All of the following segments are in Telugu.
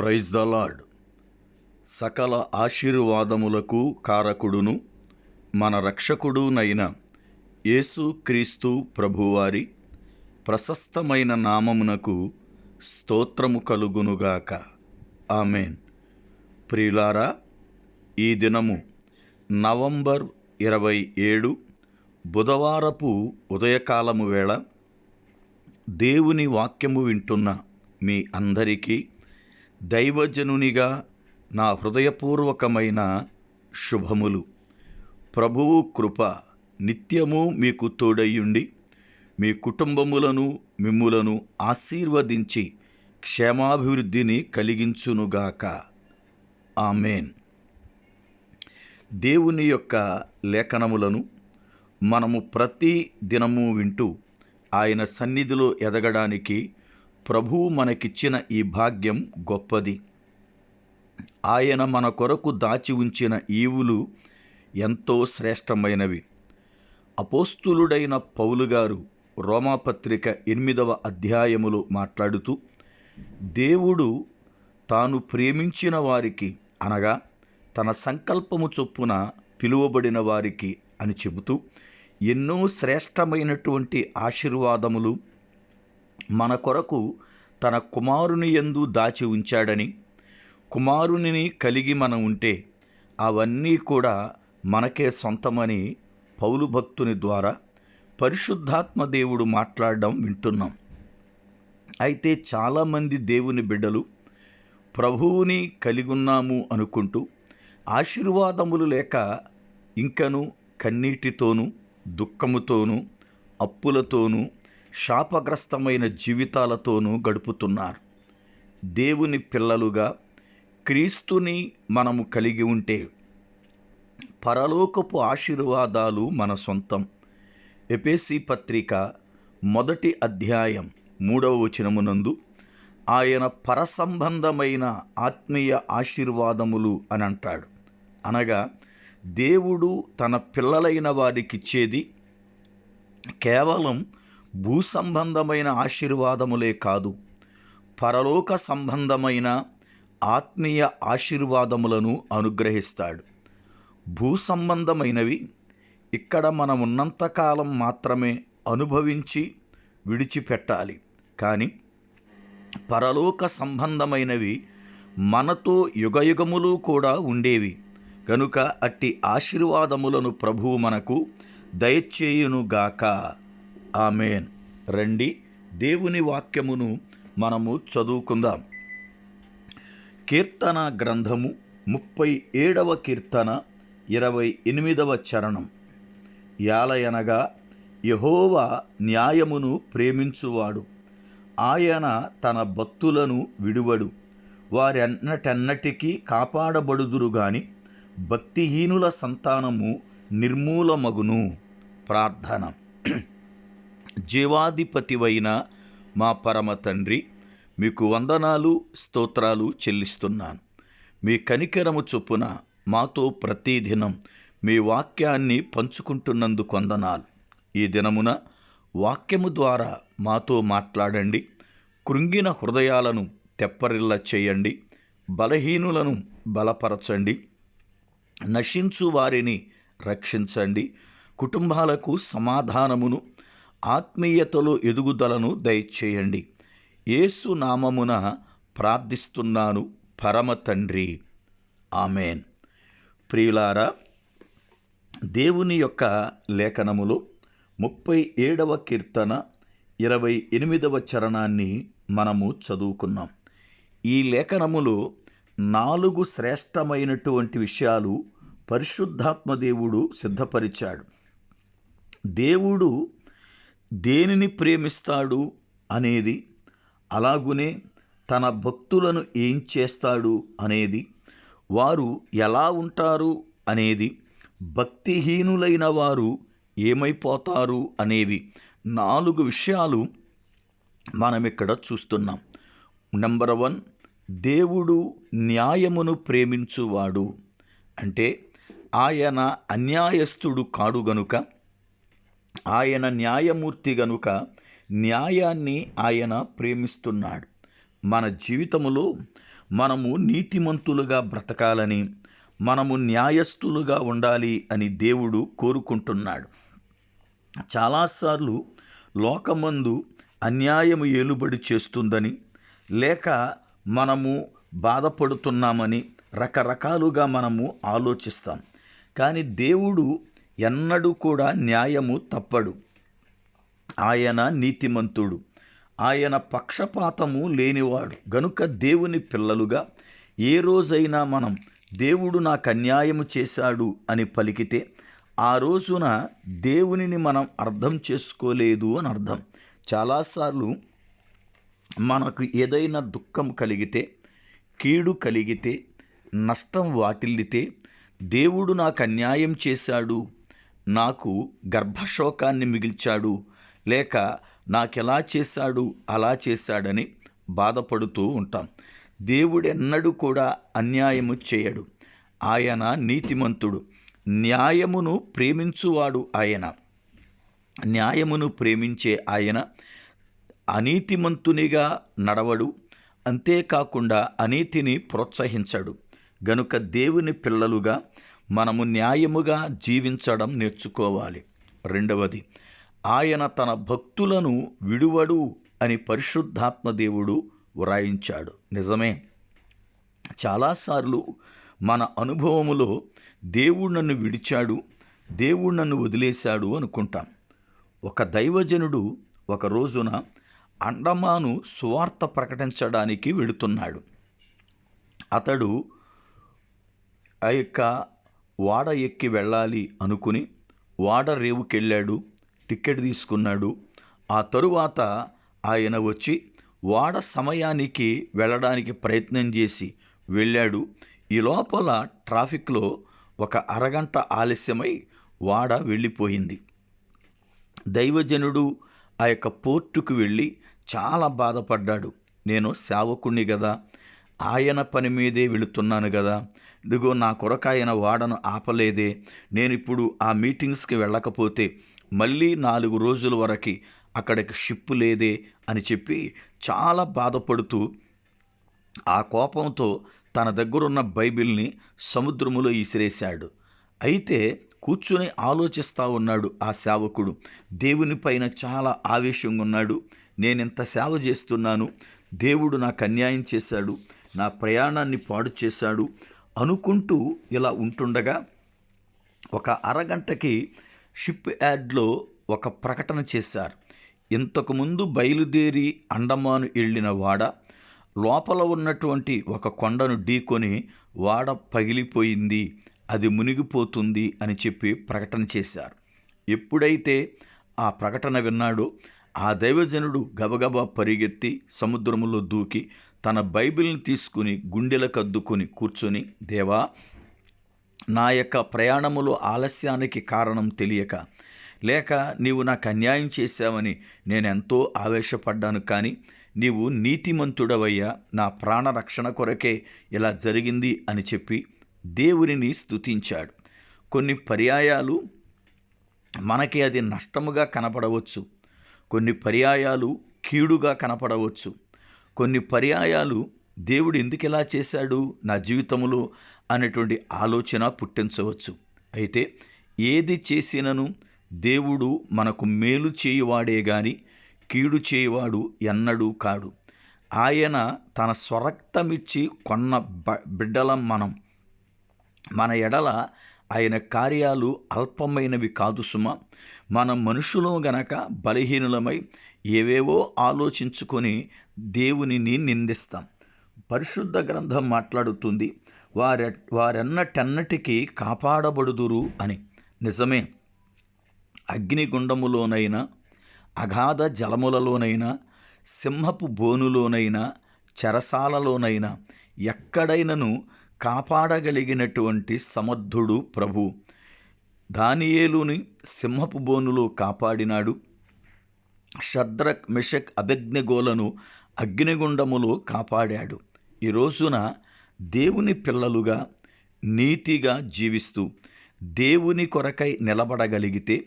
Praise the lord. సకల ఆశీర్వాదములకు కారకుడును మన రక్షకుడునైన యేసు క్రీస్తు ప్రభువారి ప్రశస్తమైన నామమునకు స్తోత్రము కలుగునుగాక ఆమెన్. ప్రియులారా ఈ దినము నవంబర్ ఇరవై ఏడు బుధవారపు ఉదయకాలము వేళ దేవుని వాక్యము వింటున్న మీ అందరికీ దైవజనునిగా నా హృదయపూర్వకమైన శుభములు. ప్రభువు కృప నిత్యము మీకు తోడయ్యుండి మీ కుటుంబములను మిమ్ములను ఆశీర్వదించి క్షేమాభివృద్ధిని కలిగించునుగాక. ఆమెన్. దేవుని యొక్క లేఖనములను మనము ప్రతి దినము వింటూ ఆయన సన్నిధిలో ఎదగడానికి ప్రభువు మనకిచ్చిన ఈ భాగ్యం గొప్పది. ఆయన మన కొరకు దాచి ఉంచిన ఈవులు ఎంతో శ్రేష్టమైనవి. అపోస్తులుడైన పౌలు గారు రోమాపత్రిక ఎనిమిదవ అధ్యాయములో మాట్లాడుతూ దేవుడు తాను ప్రేమించిన వారికి అనగా తన సంకల్పము చొప్పున పిలువబడిన వారికి అని చెబుతూ ఎన్నో శ్రేష్టమైనటువంటి ఆశీర్వాదములు మన కొరకు తన కుమారుని యందు దాచి ఉంచాడని కుమారునిని కలిగి మనం ఉంటే అవన్నీ కూడా మనకే సొంతమని పౌలు భక్తుని ద్వారా పరిశుద్ధాత్మ దేవుడు మాట్లాడడం వింటున్నాం. అయితే చాలామంది దేవుని బిడ్డలు ప్రభువుని కలిగున్నాము అనుకుంటూ ఆశీర్వాదములు లేక ఇంకను కన్నీటితోనూ దుఃఖముతోనూ అప్పులతోనూ శాపగ్రస్తమైన జీవితాలతోనూ గడుపుతున్నారు. దేవుని పిల్లలుగా క్రీస్తుని మనము కలిగి ఉంటే పరలోకపు ఆశీర్వాదాలు మన సొంతం. ఎపేసి పత్రిక మొదటి అధ్యాయం మూడవ వచనమునందు ఆయన పరసంబంధమైన ఆత్మీయ ఆశీర్వాదములు అని అంటాడు. అనగా దేవుడు తన పిల్లలైన వారికిచ్చేది కేవలం భూ సంబంధమైన ఆశీర్వాదములే కాదు. పరలోక సంబంధమైన ఆత్మీయ ఆశీర్వాదములను అనుగ్రహిస్తాడు. భూ సంబంధమైనవి ఇక్కడ మనం ఉన్నంతకాలం మాత్రమే అనుభవించి విడిచిపెట్టాలి. కానీ పరలోక సంబంధమైనవి మనతో యుగయుగములు కూడా ఉండేవి. గనుక అట్టి ఆశీర్వాదములను ప్రభువు మనకు దయచేయునుగాక. ఆమెన్. రండి దేవుని వాక్యమును మనము చదువుకుందాం. కీర్తన గ్రంథము ముప్పై ఏడవ కీర్తన ఇరవై ఎనిమిదవ చరణం. యాలయనగా యహోవా న్యాయమును ప్రేమించువాడు. ఆయన తన భక్తులను విడువడు. వారెన్నటెన్నటికీ కాపాడబడుదురు గాని భక్తిహీనుల సంతానము నిర్మూలమగును. ప్రార్థన. జీవాధిపతివైన మా పరమ తండ్రి మీకు వందనాలు స్తోత్రాలు చెల్లిస్తున్నాను. మీ కనికరము చొప్పున మాతో ప్రతిదినం మీ వాక్యాన్ని పంచుకుంటున్నందుకు వందనాలు. ఈ దినమున వాక్యము ద్వారా మాతో మాట్లాడండి. కృంగిన హృదయాలను తెప్పరిల్ల చేయండి. బలహీనులను బలపరచండి. నశించు వారిని రక్షించండి. కుటుంబాలకు సమాధానమును ఆత్మీయతలో ఎదుగుదలను దయచేయండి. యేసు నామమున ప్రార్థిస్తున్నాను పరమ తండ్రి. ఆమెన్. ప్రియులారా దేవుని యొక్క లేఖనములో ముప్పై ఏడవ కీర్తన ఇరవై ఎనిమిదవ చరణాన్ని మనము చదువుకున్నాం. ఈ లేఖనములో నాలుగు శ్రేష్టమైనటువంటి విషయాలు పరిశుద్ధాత్మ దేవుడు సిద్ధపరిచాడు. దేవుడు దేనిని ప్రేమిస్తాడు అనేది అలాగునే తన భక్తులను ఏం చేస్తాడు అనేది వారు ఎలా ఉంటారు అనేది భక్తిహీనులైన వారు ఏమైపోతారు అనేవి నాలుగు విషయాలు మనం ఇక్కడ చూస్తున్నాం. నెంబర్ వన్ దేవుడు న్యాయమును ప్రేమించువాడు. అంటే ఆయన అన్యాయస్తుడు కాడు గనుక ఆయన న్యాయమూర్తి గనుక న్యాయాన్ని ఆయన ప్రేమిస్తున్నాడు. మన జీవితములో మనము నీతిమంతులుగా బ్రతకాలని మనము న్యాయస్థులుగా ఉండాలి అని దేవుడు కోరుకుంటున్నాడు. చాలాసార్లు లోకమందు అన్యాయము ఏలుబడి చేస్తుందని లేక మనము బాధపడుతున్నామని రకరకాలుగా మనము ఆలోచిస్తాం. కానీ దేవుడు ఎన్నడూ కూడా న్యాయము తప్పడు. ఆయన నీతిమంతుడు. ఆయన పక్షపాతము లేనివాడు. గనుక దేవుని పిల్లలుగా ఏ రోజైనా మనం దేవుడు నాకు అన్యాయము చేశాడు అని పలికితే ఆ రోజున దేవునిని మనం అర్థం చేసుకోలేదు అని అర్థం. చాలాసార్లు మనకు ఏదైనా దుఃఖం కలిగితే కీడు కలిగితే నష్టం వాటిల్లితే దేవుడు నాకు అన్యాయం చేశాడు నాకు గర్భశోకాన్ని మిగిల్చాడు లేక నాకెలా చేశాడు అలా చేశాడని బాధపడుతూ ఉంటాం. దేవుడెన్నడూ కూడా అన్యాయము చేయడు. ఆయన నీతిమంతుడు. న్యాయమును ప్రేమించువాడు ఆయన. న్యాయమును ప్రేమించే ఆయన అనీతిమంతునిగా నడవడు. అంతేకాకుండా అనీతిని ప్రోత్సహించడు. గనుక దేవుని పిల్లలుగా మనము న్యాయముగా జీవించడం నేర్చుకోవాలి. రెండవది ఆయన తన భక్తులను విడువడు అని పరిశుద్ధాత్మ దేవుడు వ్రాయించాడు. నిజమే. చాలాసార్లు మన అనుభవములో దేవుడు నన్ను విడిచాడు దేవుడు నన్ను వదిలేశాడు అనుకుంటాం. ఒక దైవజనుడు ఒక రోజున అండమాను సువార్త ప్రకటించడానికి వెళుతున్నాడు. అతడు ఆ యొక్క వాడ ఎక్కి వెళ్ళాలి అనుకుని వాడ రేవుకెళ్ళాడు టికెట్ తీసుకున్నాడు. ఆ తరువాత ఆయన వచ్చి వాడ సమయానికి వెళ్ళడానికి ప్రయత్నం చేసి వెళ్ళాడు. ఈ లోపల ట్రాఫిక్లో ఒక అరగంట ఆలస్యమై వాడ వెళ్ళిపోయింది. దైవజనుడు ఆ యొక్క పోర్టుకు వెళ్ళి చాలా బాధపడ్డాడు. నేను సేవకుణ్ణి కదా ఆయన పని మీదే వెళుతున్నాను కదా ఇదిగో నా కొరకాయన వాడను ఆపలేదే. నేను ఇప్పుడు ఆ మీటింగ్స్కి వెళ్ళకపోతే మళ్ళీ నాలుగు రోజుల వరకు అక్కడికి షిప్ లేదే అని చెప్పి చాలా బాధపడుతూ ఆ కోపంతో తన దగ్గరున్న బైబిల్ని సముద్రములో ఇసిరేశాడు. అయితే కూర్చుని ఆలోచిస్తూ ఉన్నాడు ఆ సేవకుడు. దేవుని పైన చాలా ఆవేశంగా ఉన్నాడు. నేనింత సేవ చేస్తున్నాను? దేవుడు నాకు అన్యాయం చేశాడు. నా ప్రయాణాన్ని పాడు చేశాడు. అనుకుంటూ ఇలా ఉంటుండగా ఒక అరగంటకి షిప్ యార్డ్లో ఒక ప్రకటన చేశారు. ఇంతకుముందు బయలుదేరి అండమాను వెళ్ళిన వాడ లోపల ఉన్నటువంటి ఒక కొండను ఢీకొని వాడ పగిలిపోయింది అది మునిగిపోతుంది అని చెప్పి ప్రకటన చేశారు. ఎప్పుడైతే ఆ ప్రకటన విన్నాడో ఆ దైవజనుడు గబగబా పరిగెత్తి సముద్రములో దూకి తన బైబిల్ని తీసుకుని గుండెలకు అద్దుకొని కూర్చొని దేవా నా యొక్క ప్రయాణములో ఆలస్యానికి కారణం తెలియక లేక నీవు నాకు అన్యాయం చేశావని నేను ఎంతో ఆవేశపడ్డాను కానీ నీవు నీతిమంతుడవయ్యా నా ప్రాణ రక్షణ కొరకే ఇలా జరిగింది అని చెప్పి దేవునిని స్తుతించాడు. కొన్ని పర్యాయాలు మనకి అది నష్టముగా కనపడవచ్చు. కొన్ని పర్యాయాలు కీడుగా కనపడవచ్చు. కొన్ని పర్యాయాలు దేవుడు ఎందుకు ఇలా చేశాడు నా జీవితంలో అనేటువంటి ఆలోచన పుట్టించవచ్చు. అయితే ఏది చేసినను దేవుడు మనకు మేలు చేయువాడే గాని కీడు చేయువాడు ఎన్నడూ కాడు. ఆయన తన స్వరక్తమిచ్చి కొన్న బ- బిడ్డలం మనం. మన ఎడల ఆయన కార్యాలు అల్పమైనవి కాదు సుమ. మనం మనుషులు గనక బలహీనులమై ఏవేవో ఆలోచించుకొని దేవునిని నిందిస్తాం. పరిశుద్ధ గ్రంథం మాట్లాడుతుంది వారె వారెన్నటెన్నటికీ కాపాడబడుదురు అని. నిజమే అగ్నిగుండములోనైనా అగాధ జలములలోనైనా సింహపు బోనులోనైనా చెరసాలలోనైనా ఎక్కడైనను కాపాడగలిగినటువంటి సమర్థుడు ప్రభు. దానియేలుని సింహపు బోనులో కాపాడినాడు. షద్రక్ మిషక్ అభిజ్ఞగోలను అగ్నిగుండములో కాపాడాడు. ఈ రోజున దేవుని పిల్లలుగా నీతిగా జీవిస్తూ దేవుని కొరకై నిలబడగలిగితే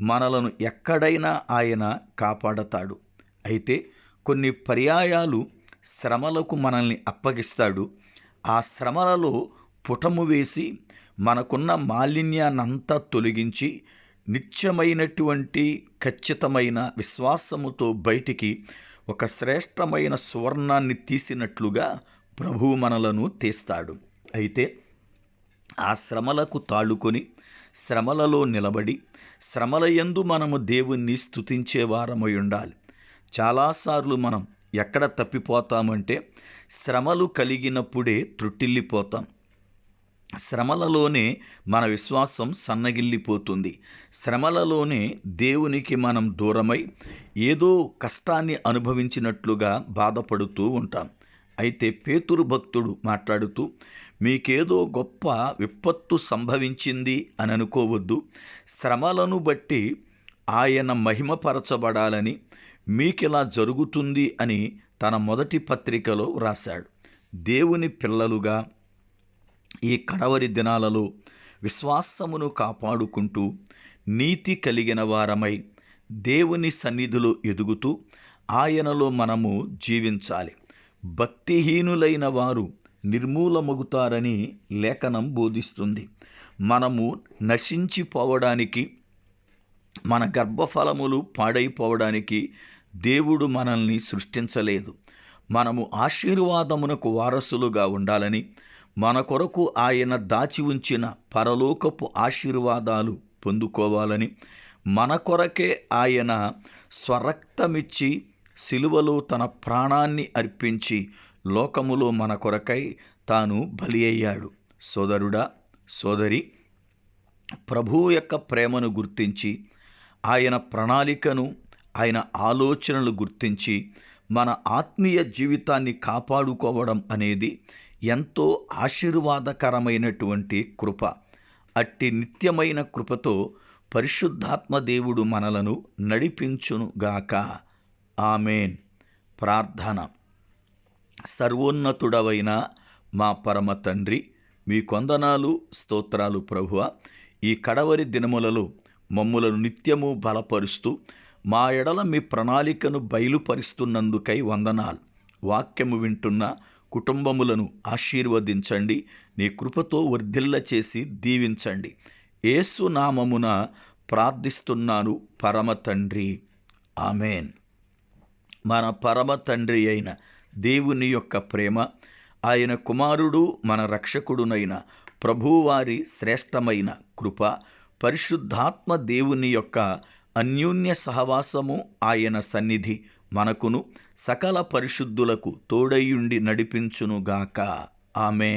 మనలను ఎక్కడైనా ఆయన కాపాడతాడు. అయితే కొన్ని పర్యాయాలు శ్రమలకు మనల్ని అప్పగిస్తాడు. ఆ శ్రమలలో పుటము వేసి మనకున్న మాలిన్యాన్నంతా తొలగించి నిత్యమైనటువంటి ఖచ్చితమైన విశ్వాసముతో బయటికి ఒక శ్రేష్టమైన సువర్ణాన్ని తీసినట్లుగా ప్రభువు మనలను తీస్తాడు. అయితే ఆ శ్రమలకు తాళుకొని శ్రమలలో నిలబడి శ్రమల యందు మనము దేవుణ్ణి స్థుతించేవారమై ఉండాలి. చాలాసార్లు మనం ఎక్కడ తప్పిపోతామంటే శ్రమలు కలిగినప్పుడే త్రుట్టిల్లిపోతాం శ్రమలలోనే మన విశ్వాసం సన్నగిల్లిపోతుంది. శ్రమలలోనే దేవునికి మనం దూరమై ఏదో కష్టాన్ని అనుభవించినట్లుగా బాధపడుతూ ఉంటాం. అయితే పేతురు భక్తుడు మాట్లాడుతూ మీకేదో గొప్ప విపత్తు సంభవించింది అని అనుకోవద్దు. శ్రమలను బట్టి ఆయన మహిమపరచబడాలని మీకిలా జరుగుతుంది అని తన మొదటి పత్రికలో వ్రాశాడు. దేవుని పిల్లలుగా ఈ కడవరి దినాలలో విశ్వాసమును కాపాడుకుంటూ నీతి కలిగిన వారమై దేవుని సన్నిధిలో ఎదుగుతూ ఆయనలో మనము జీవించాలి. భక్తిహీనులైన వారు నిర్మూలమగుతారని లేఖనం బోధిస్తుంది. మనము నశించిపోవడానికి మన గర్భఫలములు పాడైపోవడానికి దేవుడు మనల్ని సృష్టించలేదు. మనము ఆశీర్వాదమునకు వారసులుగా ఉండాలని మన కొరకు ఆయన దాచి ఉంచిన పరలోకపు ఆశీర్వాదాలు పొందుకోవాలని మన కొరకే ఆయన స్వరక్తమిచ్చి సిలువలో తన ప్రాణాన్ని అర్పించి లోకములో మన కొరకై తాను బలి అయ్యాడు. సోదరుడా సోదరి ప్రభువు యొక్క ప్రేమను గుర్తించి ఆయన ప్రణాళికను ఆయన ఆలోచనలు గుర్తించి మన ఆత్మీయ జీవితాన్ని కాపాడుకోవడం అనేది ఎంతో ఆశీర్వాదకరమైనటువంటి కృప. అట్టి నిత్యమైన కృపతో పరిశుద్ధాత్మ దేవుడు మనలను నడిపించునుగాక ఆమెన్. ప్రార్థన. సర్వోన్నతుడవైన మా పరమ తండ్రి మీ కొందనాలు స్తోత్రాలు ప్రభువ ఈ కడవరి దినములలో మమ్ములను నిత్యము బలపరుస్తూ మా ఎడల మీ ప్రణాళికను బయలుపరుస్తున్నందుకై వందనాలు. వాక్యము వింటున్న కుటుంబములను ఆశీర్వదించండి. నీ కృపతో వర్ధిల్ల చేసి దీవించండి. ఏసునామమున ప్రార్థిస్తున్నాను పరమ తండ్రి. ఆమెన్. మన పరమ తండ్రి అయిన దేవుని యొక్క ప్రేమ ఆయన కుమారుడు మన రక్షకుడునైన ప్రభువారి శ్రేష్టమైన కృప పరిశుద్ధాత్మ దేవుని యొక్క అన్యోన్య సహవాసము ఆయన సన్నిధి మనకును. సకల పరిశుద్ధులకు తోడయుండి నడిపించునుగాక. ఆమె